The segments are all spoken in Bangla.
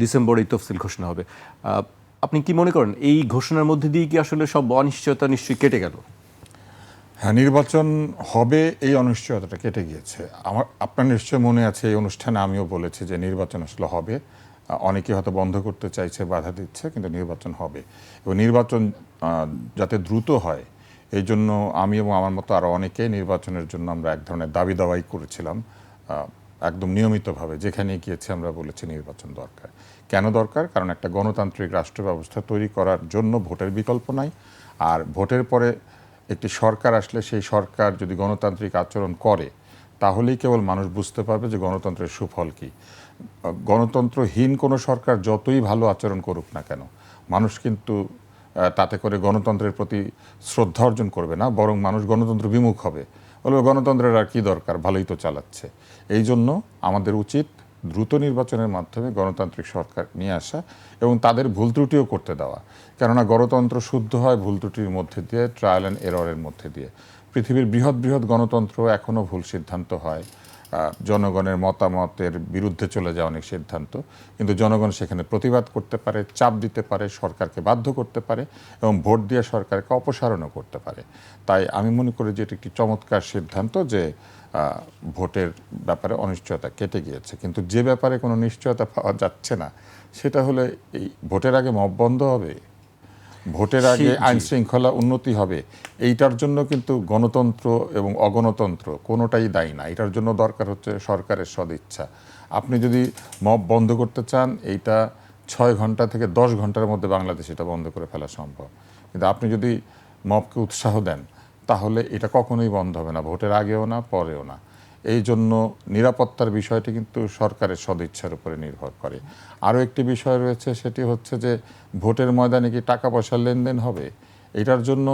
ডিসেম্বরে তফসিল ঘোষণা হবে। আপনি কি মনে করেন এই ঘোষণার মধ্যে দিয়ে কি আসলে সব অনিশ্চয়তা নিশ্চয়ই কেটে গেল? হ্যাঁ নির্বাচন হবে এই অনিশ্চয়তাটা কেটে গিয়েছে। আমার, আপনার নিশ্চয় মনে আছে এই অনুষ্ঠানে আমিও বলেছি যে নির্বাচন আসলে হবে। অনেকে হয়তো বন্ধ করতে চাইছে, বাধা দিচ্ছে, কিন্তু নির্বাচন হবে। এবং নির্বাচন যাতে দ্রুত হয়, এই জন্য আমি এবং আমার মতো আরও অনেকে নির্বাচনের জন্য আমরা এক ধরনের দাবি দাওয়াই করেছিলাম। একদম নিয়মিতভাবে, যেখানে গিয়েছি আমরা বলেছি নির্বাচন দরকার। কেন দরকার? কারণ একটা গণতান্ত্রিক রাষ্ট্র ব্যবস্থা তৈরি করার জন্য ভোটের বিকল্প নাই। আর ভোটের পরে একটি সরকার আসলে সেই সরকার যদি গণতান্ত্রিক আচরণ করে, তাহলেই কেবল মানুষ বুঝতে পারবে যে গণতন্ত্রের সুফল কী। গণতন্ত্রহীন কোনো সরকার যতই ভালো আচরণ করুক না কেন, মানুষ কিন্তু তাতে করে গণতন্ত্রের প্রতি শ্রদ্ধা অর্জন করবে না, বরং মানুষ গণতন্ত্র বিমুখ হবে। বলবে, গণতন্ত্রের আর কি দরকার? ভালোই তো চালাচ্ছে। এই জন্য আমাদের উচিত দ্রুত নির্বাচনের মাধ্যমে গণতান্ত্রিক সরকার নিয়ে আসা এবং তাদের ভুল ত্রুটিও করতে দেওয়া। কেননা গণতন্ত্র শুদ্ধ হয় ভুল ত্রুটির মধ্যে দিয়ে ট্রায়াল অ্যান্ড এররের মধ্যে দিয়ে। পৃথিবীর বৃহৎ বৃহৎ গণতন্ত্র এখনও ভুল সিদ্ধান্ত হয়। জনগণের মতামতের বিরুদ্ধে চলে যায় অনেক সিদ্ধান্ত। কিন্তু জনগণ সেখানে প্রতিবাদ করতে পারে, চাপ দিতে পারে, সরকারকে বাধ্য করতে পারে এবং ভোট দিয়ে সরকারকে অপসারণও করতে পারে। তাই আমি মনে করি যে এটি একটি চমৎকার সিদ্ধান্ত যে ভোটের ব্যাপারে অনিশ্চয়তা কেটে গিয়েছে। কিন্তু যে ব্যাপারে কোনো নিশ্চয়তা পাওয়া যাচ্ছে না, সেটা হলে এই ভোটের আগে মব বন্ধ হবে? ভোটের আগে আইন শৃঙ্খলা উন্নতি হবে এইটার জন্য কিন্তু গণতন্ত্র এবং অগণতন্ত্র কোনোটাই দায়ী না। এটার জন্য দরকার হচ্ছে সরকারের সদিচ্ছা। আপনি যদি মব বন্ধ করতে চান এইটা ছয় ঘণ্টা থেকে দশ ঘণ্টার মধ্যে বাংলাদেশ এটা বন্ধ করে ফেলা সম্ভব। কিন্তু আপনি যদি মবকে উৎসাহ দেন তাহলে এটা কখনোই বন্ধ হবে না ভোটের আগেও না পরেও না। এই জন্য নিরাপত্তার বিষয়টি কিন্তু সরকারের সদিচ্ছার উপরে নির্ভর করে। আরও একটি বিষয় রয়েছে সেটি হচ্ছে যে ভোটের ময়দানে কি টাকা পয়সার লেনদেন হবে? এটার জন্য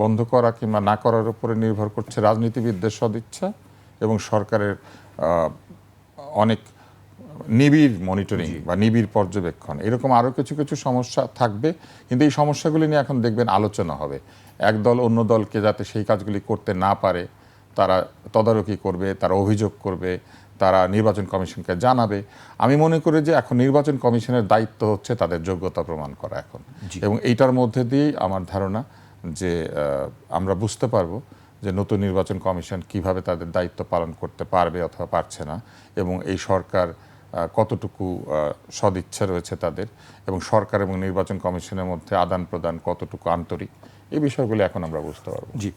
বন্ধ করা কিংবা না করার উপরে নির্ভর করছে রাজনীতিবিদদের সদিচ্ছা এবং সরকারের অনেক নিবিড় মনিটরিং বা নিবিড় পর্যবেক্ষণ। এরকম আরও কিছু কিছু সমস্যা থাকবে কিন্তু এই সমস্যাগুলি নিয়ে এখন দেখবেন আলোচনা হবে। এক দল অন্য দলকে যাতে সেই কাজগুলি করতে না পারে তারা তদারকি করবে তারা অভিযোগ করবে তারা নির্বাচন কমিশনকে জানাবে। আমি মনে করি যে এখন নির্বাচন কমিশনের দায়িত্ব হচ্ছে তাদের যোগ্যতা প্রমাণ করা এখন। এবং এইটার মধ্যে দিয়েই আমার ধারণা যে আমরা বুঝতে পারব যে নতুন নির্বাচন কমিশন কীভাবে তাদের দায়িত্ব পালন করতে পারবে অথবা পারছে না এবং এই সরকার কতটুকু সদিচ্ছা রয়েছে তাদের এবং সরকার এবং নির্বাচন কমিশনের মধ্যে আদান প্রদান কতটুকু আন্তরিক এই বিষয়গুলো এখন আমরা বুঝতে পারব। জি।